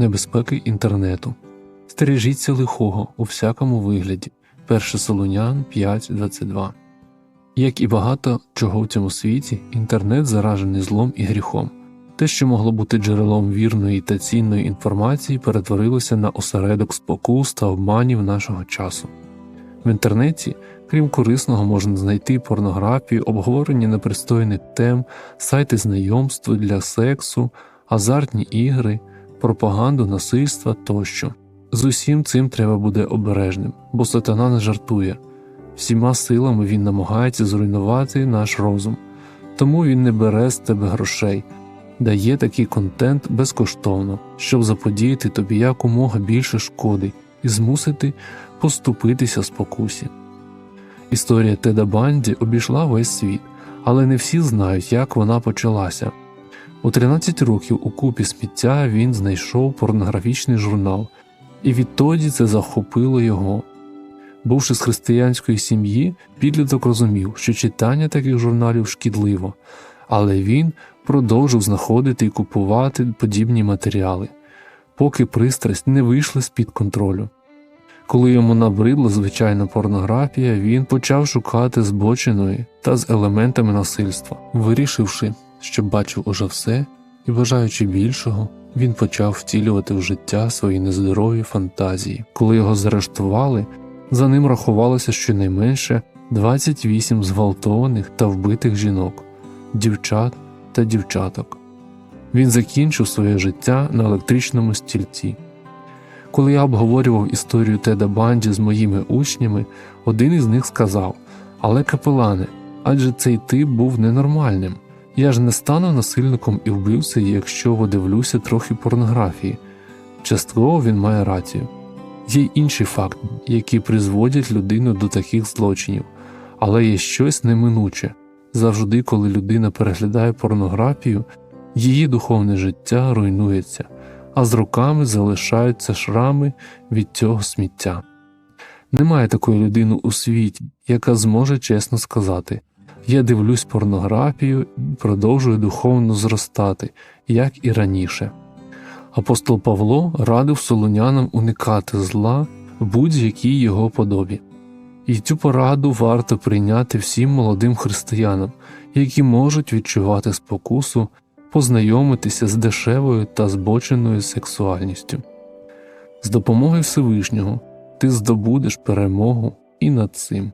Небезпеки інтернету. Стережіться лихого у всякому вигляді. 1 Солунян 5.22. Як і багато чого в цьому світі, інтернет заражений злом і гріхом. Те, що могло бути джерелом вірної та цінної інформації, перетворилося на осередок спокус та обманів нашого часу. В інтернеті, крім корисного, можна знайти порнографію, обговорення непристойних тем, сайти знайомств для сексу, азартні ігри, пропаганду насильства тощо. З усім цим треба буде обережним, бо сатана не жартує. Всіма силами він намагається зруйнувати наш розум, тому він не бере з тебе грошей, дає такий контент безкоштовно, щоб заподіяти тобі якомога більше шкоди і змусити поступитися спокусі. Історія Теда Банді обійшла весь світ, але не всі знають, як вона почалася. У 13 років у купі сміття він знайшов порнографічний журнал, і відтоді це захопило його. Бувши з християнської сім'ї, підліток розумів, що читання таких журналів шкідливо, але він продовжив знаходити і купувати подібні матеріали, поки пристрасть не вийшла з-під контролю. Коли йому набридла звичайна порнографія, він почав шукати збоченої та з елементами насильства. Вирішивши, що бачив уже все і бажаючи більшого, він почав втілювати в життя свої нездорові фантазії. Коли його заарештували, за ним рахувалося щонайменше 28 зґвалтованих та вбитих жінок, дівчат та дівчаток. Він закінчив своє життя на електричному стільці. Коли я обговорював історію Теда Банді з моїми учнями, один із них сказав: Але капелане, адже цей тип був ненормальним. Я ж не стану насильником і вбивцею, якщо подивлюся трохи порнографії. Частково він має рацію. Є інші факти, які призводять людину до таких злочинів, але є щось неминуче. Завжди, коли людина переглядає порнографію, її духовне життя руйнується, а з руками залишаються шрами від цього сміття. Немає такої людини у світі, яка зможе чесно сказати Я дивлюсь порнографію і продовжую духовно зростати, як і раніше. Апостол Павло радив солонянам уникати зла в будь-якій його подобі. І цю пораду варто прийняти всім молодим християнам, які можуть відчувати спокусу, познайомитися з дешевою та збоченою сексуальністю. З допомогою Всевишнього ти здобудеш перемогу і над цим.